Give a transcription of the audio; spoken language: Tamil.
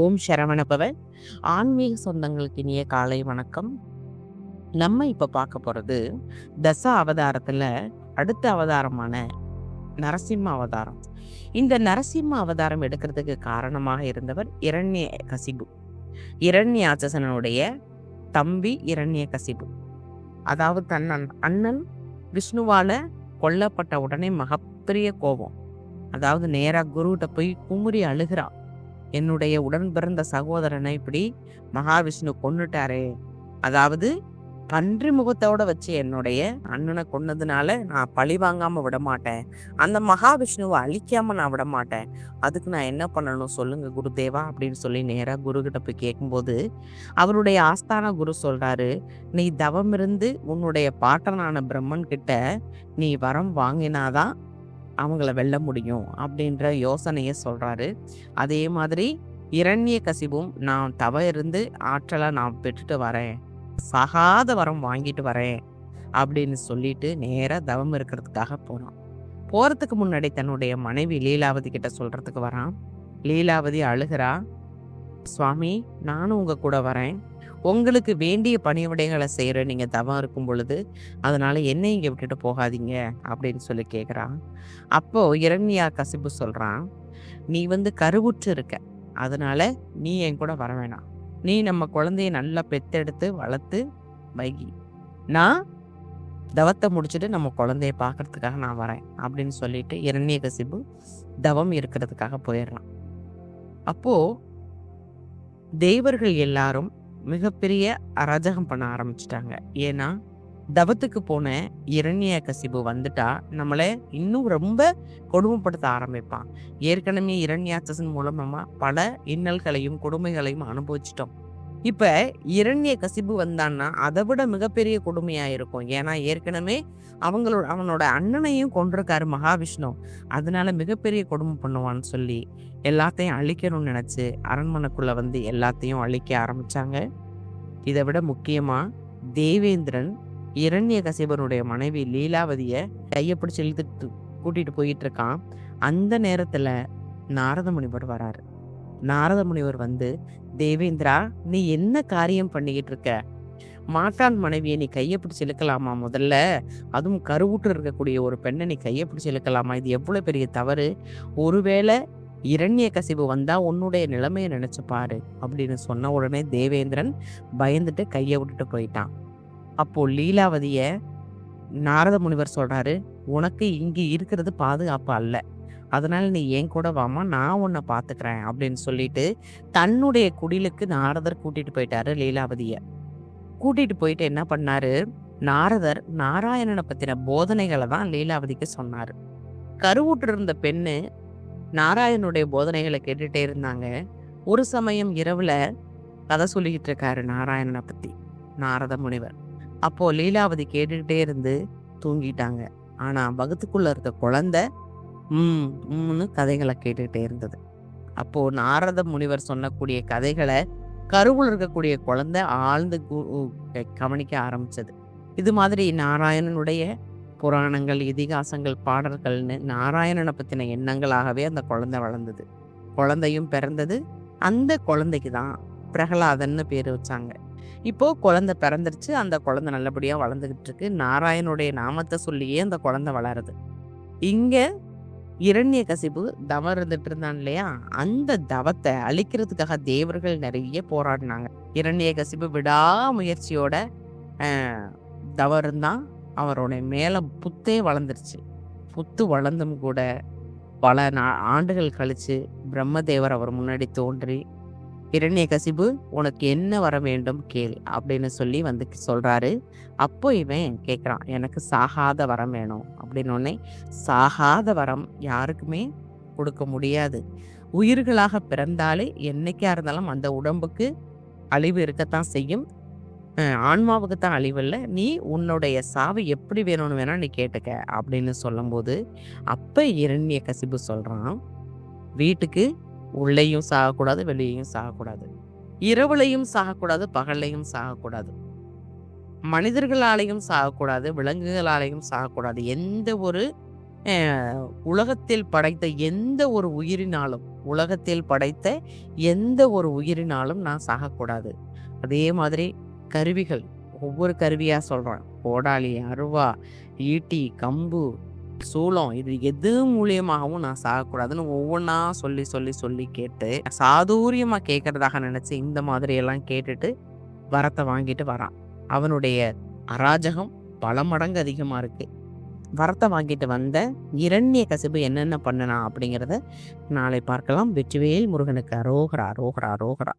ஓம் சரவணபவ ஆன்மீக சொந்தங்களுக்கு இனிய காலை வணக்கம். நம்ம இப்போ பார்க்க போகிறது தச அவதாரத்தில் அடுத்த அவதாரமான நரசிம்ம அவதாரம். இந்த நரசிம்ம அவதாரம் எடுக்கிறதுக்கு காரணமாக இருந்தவர் இரண்ய கசிபு. இரண்யாச்சசனுடைய தம்பி இரண்ய கசிபு. அதாவது தன் அண்ணன் விஷ்ணுவால் விஷ்ணுவால கொல்லப்பட்ட உடனே மகப்பெரிய கோபம். அதாவது நேராக குருகிட்ட போய் குமுறி அழுகிறான் என்னுடைய உடன் பிறந்த சகோதரனை இப்படி மகாவிஷ்ணு கொன்னுட்டாரே. அதாவது பன்றி முகத்தோட வச்சு என்னுடைய அண்ணனை கொன்னதுனால நான் பழி வாங்காம விட மாட்டேன். அந்த மகாவிஷ்ணுவை அழிக்காம நான் விட மாட்டேன். அதுக்கு நான் என்ன பண்ணணும் சொல்லுங்க குருதேவா அப்படின்னு சொல்லி நேராக குரு கிட்ட போய் கேட்கும்போது அவருடைய ஆஸ்தான குரு சொல்றாரு நீ தவம் இருந்து உன்னுடைய பாட்டனான பிரம்மன் கிட்ட நீ வரம் வாங்கினாதான் அவங்கள வெல்ல முடியும் அப்படின்ற யோசனையை சொல்கிறாரு அதே மாதிரி இரண்ய கசிவும் நான் தவ இருந்து ஆற்றலை நான் பெற்றுட்டு வரேன். சகாத வரம் வாங்கிட்டு வரேன் அப்படின்னு சொல்லிட்டு நேராக தவம் இருக்கிறதுக்காக போனான் போகிறதுக்கு முன்னாடி தன்னுடைய மனைவி லீலாவதி கிட்ட சொல்கிறதுக்கு வரான். லீலாவதி அழுகிறா சுவாமி நானும் உங்கள் கூட வரேன். உங்களுக்கு வேண்டிய பணிவிடைகளை செய்கிற நீங்கள் தவம் இருக்கும் பொழுது அதனால் என்னை இங்கே விட்டுட்டு போகாதீங்க அப்படின்னு சொல்லி கேட்குறான் அப்போது இரண்யா கசிப்பு சொல்கிறான் நீ வந்து கருவுற்று இருக்க அதனால் நீ என் கூட வர வேணாம். நீ நம்ம குழந்தைய நல்லா பெத்தெடுத்து வளர்த்து வைகி. நான் தவத்தை முடிச்சுட்டு நம்ம குழந்தைய பார்க்கறதுக்காக நான் வரேன் அப்படின்னு சொல்லிட்டு இரண்ய கசிப்பு தவம் இருக்கிறதுக்காக போயிடுறான். அப்போ தேவர்கள் எல்லாரும் மிகப்பெரிய அராஜகம் பண்ண ஆரம்பிச்சிட்டாங்க. ஏன்னா தவத்துக்கு போன இரண்ய கசிபு வந்துட்டா நம்மளை இன்னும் ரொம்ப கொடுமைப்படுத்த ஆரம்பிப்பான். ஏற்கனவே இரண்யாச்சசன் மூலமாக பல இன்னல்களையும் கொடுமைகளையும் அனுபவிச்சிட்டோம். இப்ப இரண்ய கசிப்பு வந்தான்னா அதை விட மிகப்பெரிய கொடுமையா இருக்கும். ஏன்னா ஏற்கனவே அவங்களோட அவனோட அண்ணனையும் கொண்டிருக்காரு மகாவிஷ்ணு. அதனால மிகப்பெரிய கொடுமை பண்ணுவான்னு சொல்லி எல்லாத்தையும் அழிக்கணும்னு நினைச்சு அரண்மனைக்குள்ள வந்து எல்லாத்தையும் அழிக்க ஆரம்பிச்சாங்க. இதை விட முக்கியமா தேவேந்திரன் இரண்ய கசிபனுடைய மனைவி லீலாவதிய கையை பிடிச்சு இழுத்துட்டு கூட்டிட்டு போயிட்டு இருக்கான் அந்த நேரத்துல நாரத முனிவர் வராரு. நாரத முனிவர் வந்து தேவேந்திரா நீ என்ன காரியம் பண்ணிக்கிட்டு இருக்க? மாட்டான் மனைவியை நீ கையை பிடிச்சி இழுக்கலாமா முதல்ல? அதுவும் கருவுற்று இருக்கக்கூடிய ஒரு பெண்ணை நீ கையை பிடிச்சி இழுக்கலாமா? இது எவ்வளோ பெரிய தவறு? ஒருவேளை இரண்ய கசிவு வந்தால் உன்னுடைய நிலைமையை நினச்சி பாரு அப்படின்னு சொன்ன உடனே தேவேந்திரன் பயந்துட்டு கையை விட்டுட்டு போயிட்டான். அப்போது லீலாவதிய நாரத முனிவர் சொல்கிறாரு உனக்கு இங்கே இருக்கிறது பாதுகாப்பு அல்ல. அதனால் நீ என் கூட வாமா நான் உன்னை பார்த்துக்கிறேன் அப்படின்னு சொல்லிட்டு தன்னுடைய குடிலுக்கு நாரதர் கூட்டிட்டு போயிட்டாரு லீலாவதிய. கூட்டிட்டு போயிட்டு என்ன பண்ணாரு? நாரதர் நாராயணனை பத்தின போதனைகளை தான் லீலாவதிக்கு சொன்னாரு. கருவுற்று இருந்த பெண்ணு நாராயணனுடைய போதனைகளை கேட்டுட்டே இருந்தாங்க. ஒரு சமயம் இரவுல கதை சொல்லிக்கிட்டு இருக்காரு நாராயணனை பத்தி நாரத முனிவர். அப்போ லீலாவதி கேட்டுக்கிட்டே இருந்து தூங்கிட்டாங்க. ஆனா வகுத்துக்குள்ள இருக்க குழந்தை ம் ம்னு கதைகளை கேட்டுக்கிட்டே இருந்தது. அப்போ நாரத முனிவர் சொன்னக்கூடிய கதைகளை கருவில் இருக்கக்கூடிய குழந்தை ஆழ்ந்து கவனிக்க ஆரம்பிச்சது. இது மாதிரி நாராயணனுடைய புராணங்கள் இதிகாசங்கள் பாடல்கள்னு நாராயணனை பற்றின எண்ணங்களாகவே அந்த குழந்தை வளர்ந்தது. குழந்தையும் பிறந்தது. அந்த குழந்தைக்கு தான் பிரகலாதன்னு பேர் வச்சாங்க. இப்போ குழந்தை பிறந்துருச்சு. அந்த குழந்தை நல்லபடியாக வளர்ந்துக்கிட்டு இருக்கு. நாராயணுடைய நாமத்தை சொல்லியே அந்த குழந்தை வளருது. இங்கே இரண்ய கசிப்பு தவம் இருந்துட்டு இருந்தான் இல்லையா? அந்த தவத்தை அழிக்கிறதுக்காக தேவர்கள் நிறைய போராடினாங்க. இரண்ய கசிப்பு விடாமுயற்சியோட ஆஹ், தவம் இருந்தான். அவரோட மேலே புத்தே வளர்ந்துருச்சு. புத்து வளர்ந்தும் கூட பல நா ஆண்டுகள் கழித்து பிரம்மதேவர் அவர் முன்னாடி தோன்றி இரண்ய கசிபு உனக்கு என்ன வர வேண்டும் கேள் அப்படின்னு சொல்லி வந்து சொல்றாரு. அப்போ இவன் கேட்குறான் எனக்கு சாகாத வரம் வேணும் அப்படின்னு உடனே சாகாத வரம் யாருக்குமே கொடுக்க முடியாது. உயிர்களாக பிறந்தாலே என்னைக்கா இருந்தாலும் அந்த உடம்புக்கு அழிவு இருக்கத்தான் செய்யும். ஆன்மாவுக்கு தான் அழிவு இல்லை. நீ உன்னுடைய சாவு எப்படி வேணும்னு வேணா நீ கேட்டுக்க அப்படின்னு சொல்லும்போது அப்போ இரண்ய கசிபு சொல்கிறான் வீட்டுக்கு உள்ளேயும் சாகக்கூடாது வெளியேயும் சாகக்கூடாது. இரவுலையும் சாகக்கூடாது பகல்லையும் சாகக்கூடாது. மனிதர்களாலையும் சாகக்கூடாது விலங்குகளாலையும் சாகக்கூடாது. எந்த ஒரு உலகத்தில் படைத்த எந்த ஒரு உயிரினாலும் உலகத்தில் படைத்த எந்த ஒரு உயிரினாலும் நான் சாகக்கூடாது. அதே மாதிரி கருவிகள் ஒவ்வொரு கருவியாக சொல்கிறேன் கோடாலி அருவா ஈட்டி கம்பு சூளம். இது எது மூலியமாகவும் நான் சாகக்கூடாதுன்னு ஒவ்வொன்றா சொல்லி சொல்லி சொல்லி கேட்டு சாதுரியமாக கேட்கறதாக நினச்சி இந்த மாதிரியெல்லாம் கேட்டுட்டு வரத்தை வாங்கிட்டு வரான். அவனுடைய அராஜகம் பல மடங்கு அதிகமாக இருக்குது வரத்தை வாங்கிட்டு வந்த இரண்ய கசிபு என்னென்ன பண்ணனா அப்படிங்கிறத நாளை பார்க்கலாம். வெற்றிவேல் முருகனுக்கு அரோகரா அரோகரா அரோகரா.